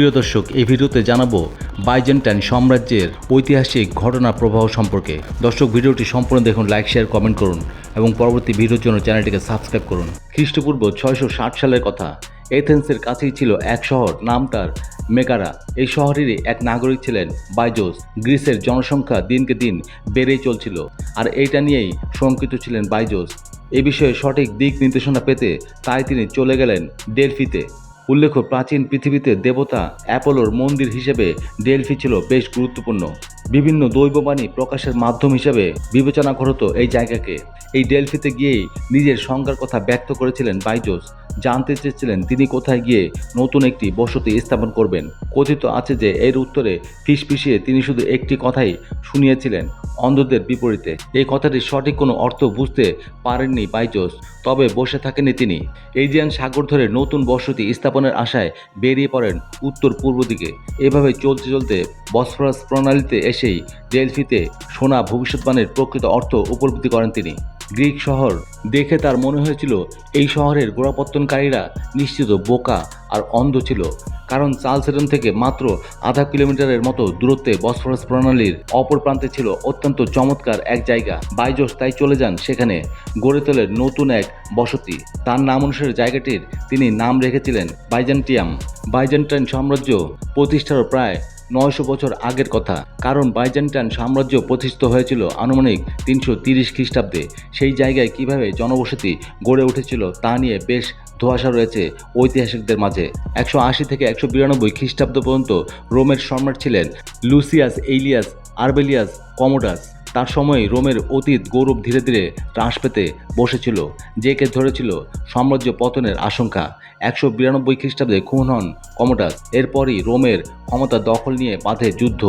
প্রিয় দর্শক, এই ভিডিওতে জানাব বাইজেন্টাইন সাম্রাজ্যের ঐতিহাসিক ঘটনা প্রবাহ সম্পর্কে। দর্শক, ভিডিওটি সম্পূর্ণ দেখুন, লাইক, শেয়ার, কমেন্ট করুন এবং পরবর্তী ভিডিওর জন্য চ্যানেলটিকে সাবস্ক্রাইব করুন। খ্রিস্টপূর্ব ছয়শো ষাট সালের কথা, এথেন্সের কাছেই ছিল এক শহর, নাম তার মেগারা। এই শহরেরই এক নাগরিক ছিলেন বাইজোস। গ্রিসের জনসংখ্যা দিনকে দিন বেড়েই চলছিল আর এইটা নিয়েই শঙ্কিত ছিলেন বাইজোস। এ বিষয়ে সঠিক দিক নির্দেশনা পেতে তাই তিনি চলে গেলেন ডেলফিতে। উল্লেখ্য, প্রাচীন পৃথিবীতে দেবতা অ্যাপোলোর মন্দির হিসেবে ডেলফি ছিল বেশ গুরুত্বপূর্ণ। বিভিন্ন দৈববাণী প্রকাশের মাধ্যম হিসেবে বিবেচনা করতো এই জায়গাকে। এই ডেলফিতে গিয়েই নিজের সংজ্ঞার কথা ব্যক্ত করেছিলেন বাইজোস। জানতে চেয়েছিলেন তিনি কোথায় গিয়ে নতুন একটি বসতি স্থাপন করবেন। কথিত আছে যে এর উত্তরে ফিস ফিসফিসিয়ে তিনি শুধু একটি কথাই শুনিয়েছিলেন অন্ধদের বিপরীতে। এই কথাটির সঠিক কোনো অর্থ বুঝতে পারেননি বাইজোস, তবে বসে থাকেননি তিনি। এজিয়ান সাগর ধরে নতুন বসতি স্থাপনের আশায় বেরিয়ে পড়েন উত্তর পূর্ব দিকে। এভাবে চলতে চলতে বসফরাস প্রণালীতে এসেই ডেলফিতে সোনা ভবিষ্যৎবাণীর প্রকৃত অর্থ উপলব্ধি করেন তিনি। গ্রিক শহর। দেখে তার মনে হয়েছিল, এই শহরের গোড়াপত্তনকারীরা নিশ্চিত বোকা আর অন্ধ ছিল। কারণ চালসেরন থেকে মাত্র আধা কিলোমিটারের মতো দূরত্বে বসফরাস প্রণালীর অপর প্রান্তে ছিল অত্যন্ত চমৎকার এক জায়গা। বাইজোস তাই চলে যান সেখানে গড়ে তোলেন নতুন এক বসতি। তার নাম অনুসারে জায়গাটির তিনি নাম রেখেছিলেন বাইজেন্টিয়াম। বাইজেন্টাইন সাম্রাজ্য প্রতিষ্ঠার প্রায় নয়শো বছর আগের কথা। কারণ বাইজেন্টাইন সাম্রাজ্য প্রতিষ্ঠিত হয়েছিল আনুমানিক তিনশো তিরিশ খ্রিস্টাব্দে। সেই জায়গায় কীভাবে জনবসতি গড়ে উঠেছিল তা নিয়ে বেশ ধোয়াশা রয়েছে ঐতিহাসিকদের মাঝে। একশো আশি থেকে একশো বিরানব্বই খ্রিস্টাব্দ পর্যন্ত রোমের সম্রাট ছিলেন লুসিয়াস এইলিয়াস আরবেলিয়াস কমোডাস। তার সময় রোমের অতীত গৌরব ধীরে ধীরে হ্রাস পেতে বসেছিল জেকে ধরেছিল সাম্রাজ্য পতনের আশঙ্কা। একশো বিরানব্বই খ্রিস্টাব্দে খুন হন কমোটাস এরপরই রোমের ক্ষমতা দখল নিয়ে বাঁধে যুদ্ধ।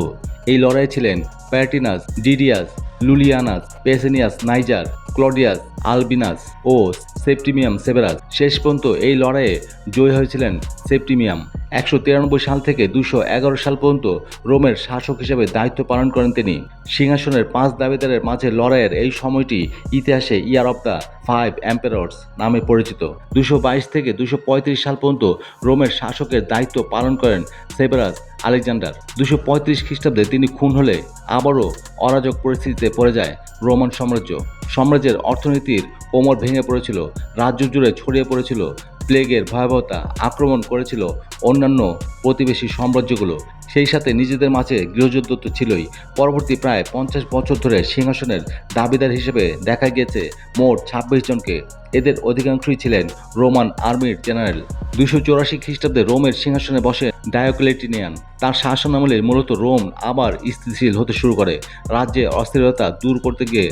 এই লড়াই ছিলেন Pertinax, Didius, Julianus, Pescennius, Niger, Clodius Albinus ও সেপ্টিমিয়াম সেভেরাস শেষ পর্যন্ত এই লড়াইয়ে জয়ী হয়েছিলেন সেপ্টিমিয়াম। একশো তিরানব্বই সাল থেকে দুশো এগারো সাল পর্যন্ত রোমের শাসক হিসেবে দায়িত্ব পালন করেন তিনি। সিংহাসনের পাঁচ দাবিদারের মাঝে লড়াইয়ের এই সময়টি ইতিহাসে year of the five emperors নামে পরিচিত। দুশো বাইশ থেকে দুশো পঁয়ত্রিশ সাল পর্যন্ত রোমের শাসকের দায়িত্ব পালন করেন সেভেরাস আলেকজান্ডার। দুশো পঁয়ত্রিশ খ্রিস্টাব্দে তিনি খুন হলে আবারও অরাজক পরিস্থিতিতে পড়ে যায় রোমান সাম্রাজ্য। সাম্রাজ্যের অর্থনীতির কোমর ভেঙে পড়েছিল, রাজ্য জুড়ে ছড়িয়ে পড়েছিল, প্লেগের ভয়াবহতা আক্রমণ করেছিল অন্যান্য প্রতিবেশী সাম্রাজ্যগুলো। সেই সাথে নিজেদের মাঝে গৃহযুদ্ধ তো ছিলই। পরবর্তী প্রায় পঞ্চাশ বছর ধরে সিংহাসনের দাবিদার হিসেবে দেখা গিয়েছে মোট ছাব্বিশ জনকে। এদের অধিকাংশই ছিলেন রোমান আর্মির জেনারেল। দুশো চৌরাশি খ্রিস্টাব্দে রোমের সিংহাসনে বসে ডায়োক্লেটিনিয়ান। তার শাসনামলে মূলত রোম আবার স্থিতিশীল হতে শুরু করে। রাজ্যে অস্থিরতা দূর করতে গিয়ে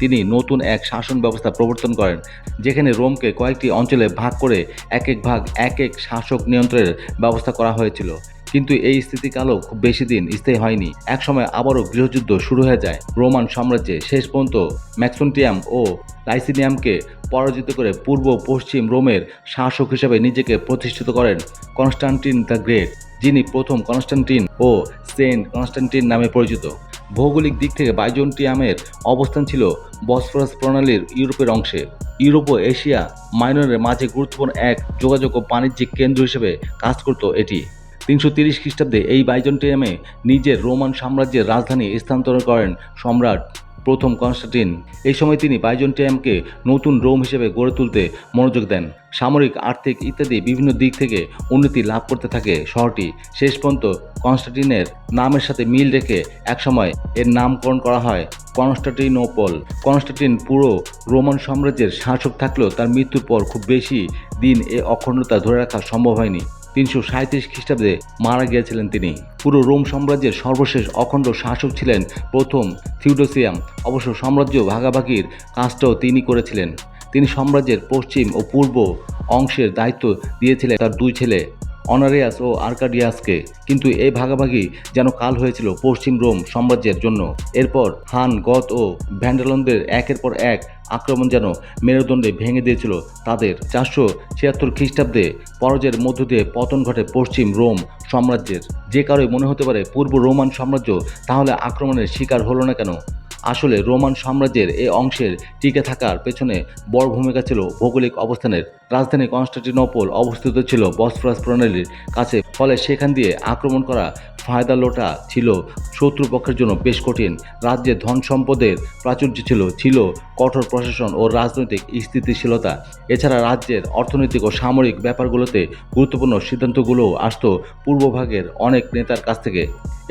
তিনি নতুন এক শাসন ব্যবস্থা প্রবর্তন করেন, যেখানে রোমকে কয়েকটি অঞ্চলে ভাগ করে এক এক ভাগ এক এক শাসক নিয়ন্ত্রণের ব্যবস্থা করা হয়েছিল। কিন্তু এই স্থিতিকালও খুব বেশি দিন স্থায়ী হয়নি। একসময় আবারও গৃহযুদ্ধ শুরু হয়ে যায়। রোমান সাম্রাজ্যে শেষ পর্যন্ত ম্যাক্সন্টিয়াম ও লাইসিনিয়ামকে পরাজিত করে পূর্ব পশ্চিম রোমের শাসক হিসেবে নিজেকে প্রতিষ্ঠিত করেন কনস্টান্টিন দ্য গ্রেট, যিনি প্রথম কনস্টান্টিন ও সেন্ট কনস্টান্টিন নামে পরিচিত। ভৌগোলিক দিক থেকে বাইজন্টিয়ামের অবস্থান ছিল বসফরাস প্রণালীর ইউরোপের অংশে। ইউরোপ ও এশিয়া মাইনরের মাঝে গুরুত্বপূর্ণ এক যোগাযোগ ও বাণিজ্যিক কেন্দ্র হিসেবে কাজ করত এটি। তিনশো তিরিশ খ্রিস্টাব্দে এই বাইজন্টিয়ামে নিজের রোমান সাম্রাজ্যের রাজধানী স্থানান্তর করেন সম্রাট প্রথম কনস্টান্টিন এই সময় তিনি বাইজন্টিয়ামকে নতুন রোম হিসেবে গড়ে তুলতে মনোযোগ দেন। সামরিক, আর্থিক ইত্যাদি বিভিন্ন দিক থেকে উন্নতি লাভ করতে থাকে শহরটি। শেষ পর্যন্ত কনস্টান্টিনের নামের সাথে মিল রেখে একসময় এর নামকরণ করা হয় কনস্টান্টিনোপল। কনস্টান্টিন পুরো রোমান সাম্রাজ্যের শাসক থাকলেও তার মৃত্যুর পর খুব বেশি দিন এ অখণ্ডতা ধরে রাখা সম্ভব হয়নি। তিনশো সাঁত্রিশ খ্রিস্টাব্দে মারা গিয়েছিলেন তিনি। পুরো রোম সাম্রাজ্যের সর্বশেষ অখণ্ড শাসক ছিলেন প্রথম থিউডোসিয়াম অবশ্য সাম্রাজ্য ভাগাভাগির কাজটাও তিনি করেছিলেন। তিনি সাম্রাজ্যের পশ্চিম ও পূর্ব অংশের দায়িত্ব দিয়েছিলেন তার দুই ছেলে। অনারিয়াস ও আর্কাডিয়াসকে, কিন্তু এই ভাগাভাগি যেন কাল হয়েছিল পশ্চিম রোম সাম্রাজ্যের জন্য। এরপর হান গত ও ভ্যান্ডালনদের একের পর এক আক্রমণ যেন মেরুদণ্ডে ভেঙে দিয়েছিল তাদের চারশো ছিয়াত্তর খ্রিস্টাব্দে পরাজয়ের মধ্য দিয়ে পতন ঘটে পশ্চিম রোম সাম্রাজ্যের। যে কারোই মনে হতে পারে পূর্ব রোমান সাম্রাজ্য তাহলে আক্রমণের শিকার হলো না কেন? আসলে রোমান সাম্রাজ্যের এই অংশের টিকে থাকার পেছনে বড় ভূমিকা ছিল ভৌগোলিক অবস্থানের। রাজধানী কনস্টান্টিনোপল অবস্থিত ছিল বসফরাস প্রণালীর কাছে। ফলে সেখান দিয়ে আক্রমণ করা ফায়দা লোটা ছিল শত্রুপক্ষের জন্য বেশ কঠিন। রাজ্যে ধন সম্পদের প্রাচুর্য ছিল ছিল কঠোর প্রশাসন ও রাজনৈতিক স্থিতিশীলতা। এছাড়া রাজ্যের অর্থনৈতিক ও সামরিক ব্যাপারগুলোতে গুরুত্বপূর্ণ সিদ্ধান্তগুলোও আসতো পূর্বভাগের অনেক নেতার কাছ থেকে।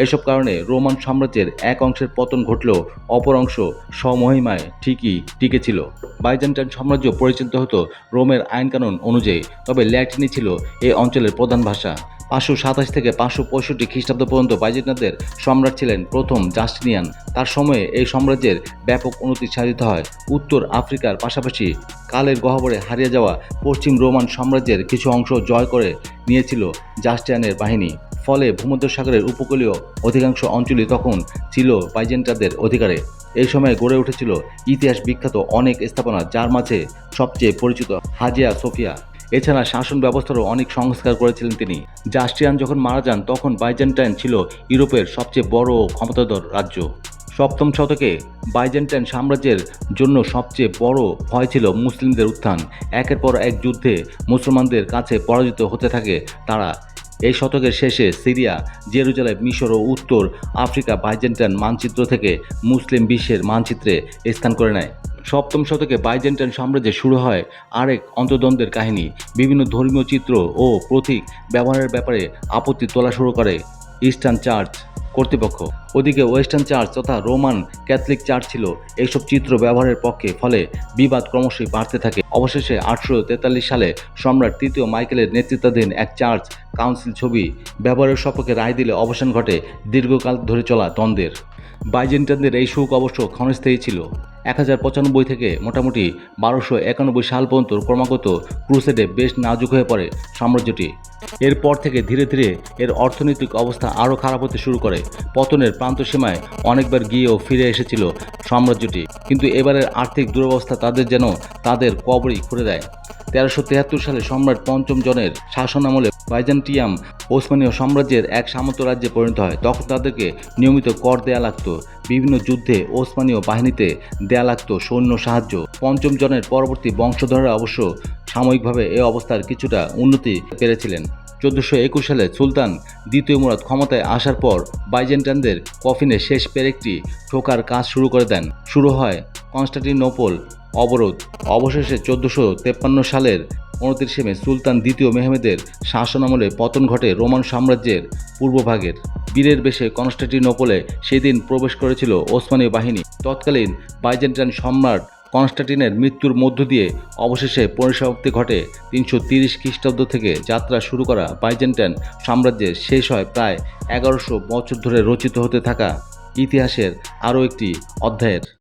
এসব কারণে রোমান সাম্রাজ্যের এক অংশের পতন ঘটলেও অপর অংশ স্বমহিমায় ঠিকই টিকে ছিল। বাইজেন্টাইন সাম্রাজ্য পরিচিত হতো রোমের আইনকানুন অনুযায়ী, তবে ল্যাটিনই ছিল এই অঞ্চলের প্রধান ভাষা। পাঁচশো সাতাশ থেকে পাঁচশো পঁয়ষট্টি খ্রিস্টাব্দ পর্যন্ত বাইজেন্টানদের সম্রাট ছিলেন প্রথম জাস্টিনিয়ান। তার সময়ে এই সাম্রাজ্যের ব্যাপক উন্নতি সাধিত হয়। উত্তর আফ্রিকার পাশাপাশি কালের গহ্বরে হারিয়ে যাওয়া পশ্চিম রোমান সাম্রাজ্যের কিছু অংশ জয় করে নিয়েছিল জাস্টিয়ানের বাহিনী। ফলে ভূমধ্যসাগরের উপকূলীয় অধিকাংশ অঞ্চলই তখন ছিল বাইজেন্টাদের অধিকারে। এই সময়ে গড়ে উঠেছিল ইতিহাস বিখ্যাত অনেক স্থাপনা, যার মাঝে সবচেয়ে পরিচিত হাজিয়া সোফিয়া। এছাড়া শাসন ব্যবস্থারও অনেক সংস্কার করেছিলেন তিনি। জাস্টিয়ান যখন মারা যান, তখন বাইজেন্টাইন ছিল ইউরোপের সবচেয়ে বড় ও ক্ষমতাধর রাজ্য। সপ্তম শতকে বাইজেন্টাইন সাম্রাজ্যের জন্য সবচেয়ে বড় ভয় ছিল মুসলিমদের উত্থান। একের পর এক যুদ্ধে মুসলমানদের কাছে পরাজিত হতে থাকে তারা। এই শতকের শেষে সিরিয়া, জেরুজালেম, মিশর ও উত্তর আফ্রিকা বাইজেন্টাইন মানচিত্র থেকে মুসলিম বিশ্বের মানচিত্রে স্থান করে নেয়। সপ্তম শতকে বাইজেন্টাইন সাম্রাজ্যে শুরু হয় আরেক অন্তদ্বন্দ্বের কাহিনী। বিভিন্ন ধর্মীয় চিত্র ও প্রতীক ব্যবহারের ব্যাপারে আপত্তি তোলা শুরু করে ইস্টার্ন চার্চ কর্তৃপক্ষ। ওদিকে ওয়েস্টার্ন চার্চ তথা রোমান ক্যাথলিক চার্চ ছিল। এইসব চিত্র ব্যবহারের পক্ষে ফলে বিবাদ ক্রমশই বাড়তে থাকে। অবশেষে আটশো তেতাল্লিশ সালে সম্রাট তৃতীয় মাইকেলের নেতৃত্বাধীন এক চার্চ কাউন্সিল ছবি ব্যবহারের সপক্ষে রায় দিলে অবসান ঘটে দীর্ঘকাল ধরে চলা দ্বন্দ্বের। বাইজেন্টানদের এই সুখ অবশ্য ক্ষণস্থায়ী ছিল। এক হাজার পঁচানব্বই থেকে মোটামুটি বারোশো একানব্বই সাল পর্যন্ত ক্রমাগত ক্রুসেডে বেশ নাজুক হয়ে পড়ে সাম্রাজ্যটি। এরপর থেকে ধীরে ধীরে এর অর্থনৈতিক অবস্থা আরও খারাপ হতে শুরু করে। পতনের প্রান্তসীমায় অনেকবার গিয়েও ফিরে এসেছিল সাম্রাজ্যটি। কিন্তু এবারের আর্থিক দুরবস্থা তাদের যেন তাদের কবরই খুঁড়ে দেয়। তেরোশো তেহাত্তর সালে সম্রাট পঞ্চম জনের শাসনামলে বাইজেন্টিয়াম ওসমানীয় সাম্রাজ্যের এক সামন্ত রাজ্যে পরিণত হয়। তখন তাদেরকে নিয়মিত কর দেয়া লাগতো। বিভিন্ন যুদ্ধে ওসমানীয় বাহিনীতে দেয়া লাগতো সৈন্য সাহায্য। পঞ্চম জনের পরবর্তী বংশধররা অবশ্য সাময়িকভাবে এ অবস্থার কিছুটা উন্নতি পেরেছিলেন। চোদ্দোশো একুশ সালে সুলতান দ্বিতীয় মুরাদ ক্ষমতায় আসার পর বাইজেন্টানদের কফিনে শেষ পেরেকটি ঠোকার কাজ শুরু করে দেন। শুরু হয় কনস্টান্টিনোপল অবরোধ। অবশেষে চোদ্দোশো তেপ্পান্ন সালের উনত্রিশে মে সুলতান দ্বিতীয় মেহমেদের শাসনামলে পতন ঘটে রোমান সাম্রাজ্যের পূর্বভাগের। বীরের বেশে কনস্টান্টিনোপলে সেদিন প্রবেশ করেছিল ওসমানীয় বাহিনী। তৎকালীন বাইজেন্টাইন সম্রাট কনস্টান্টিনের মৃত্যুর মধ্য দিয়ে অবশেষে পরিসমাপ্তি ঘটে তিনশো তিরিশ খ্রিস্টাব্দ থেকে যাত্রা শুরু করা বাইজেন্টাইন সাম্রাজ্যের শেষ হয় প্রায় এগারোশো বছর ধরে রচিত হতে থাকা ইতিহাসের আরও একটি অধ্যায়ের।